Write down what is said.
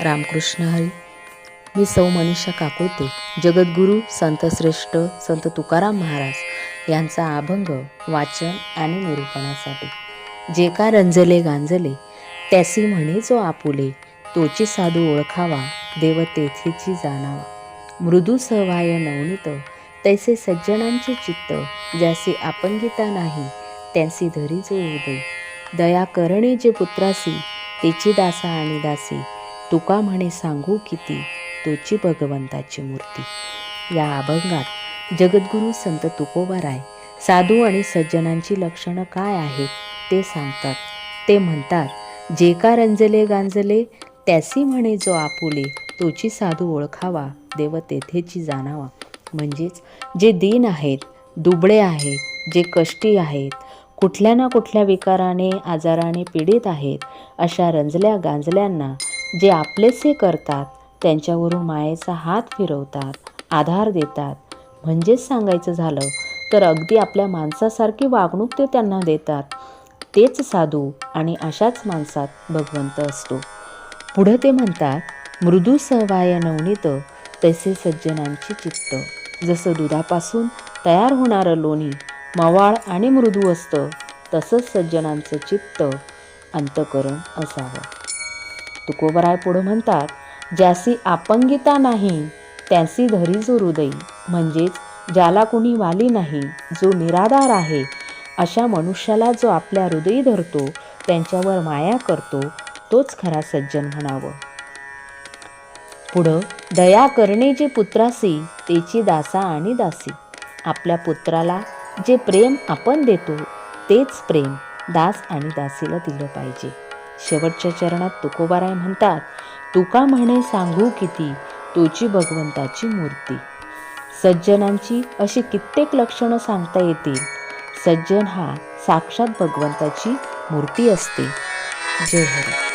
रामकृष्ण हरी. मी सौ मनीषा काकुळते जगद्गुरू संतश्रेष्ठ संत तुकाराम महाराज यांचा अभंग वाचन आणि निरूपणासाठी. जे का रंजले गांजले त्यासी म्हणे जो आपुले तोची साधू ओळखावा देव तेथेची जाणावा. मृदू सहवाय नवनीत तैसे सज्जनांचे चित्त ज्यासी अपंगिता नाही त्यांसी धरी जो उदय. दया करणे जे पुत्रासी तेची दासा आणि दासी. तुका म्हणे सांगू किती तोची भगवंताची मूर्ती. या अभंगात जगद्गुरू संत तुकोबाराय साधू आणि सज्जनांची लक्षणं काय आहेत ते सांगतात. ते म्हणतात जे का रंजले गांजले त्यासी म्हणे जो आपुले तोची साधू ओळखावा देव तेथेची जाणावा. म्हणजेच जे दीन आहेत दुबळे आहेत जे कष्टी आहेत कुठल्या ना कुठल्या विकाराने आजाराने पीडित आहेत अशा रंजल्या गांजल्यांना जे आपलेसे करतात त्यांच्यावरून मायेचा हात फिरवतात आधार देतात. म्हणजेच सांगायचं झालं तर अगदी आपल्या माणसासारखी वागणूक ते त्यांना देतात. तेच साधू आणि अशाच माणसात भगवंत असतो. पुढं ते म्हणतात मृदू सहवाय नवनीत तैसे सज्जनांची चित्त. जसं दुधापासून तयार होणारं लोणी मवाळ आणि मृदू असतं तसंच सज्जनांचं चित्त अंतकरण असावं. तुकोबराय पुढं म्हणतात ज्यासी आपंगिता नाही त्यासी धरी जो हृदय. म्हणजेच ज्याला कुणी वाली नाही जो निराधार आहे अशा मनुष्याला जो आपल्या हृदयी धरतो त्यांच्यावर माया करतो तोच खरा सज्जन म्हणावं. पुढं दया करणे जे पुत्रासी तेची दासा आणि दासी. आपल्या पुत्राला जे प्रेम आपण देतो तेच प्रेम दास आणि दासीला दिलं पाहिजे. शेवटच्या चरणात तुकोबाराय म्हणतात तुका म्हणे सांगू किती? तोची भगवंताची मूर्ती. सज्जनांची अशी कित्येक लक्षणं सांगता येतील. सज्जन हा साक्षात भगवंताची मूर्ती असते. जय हरी.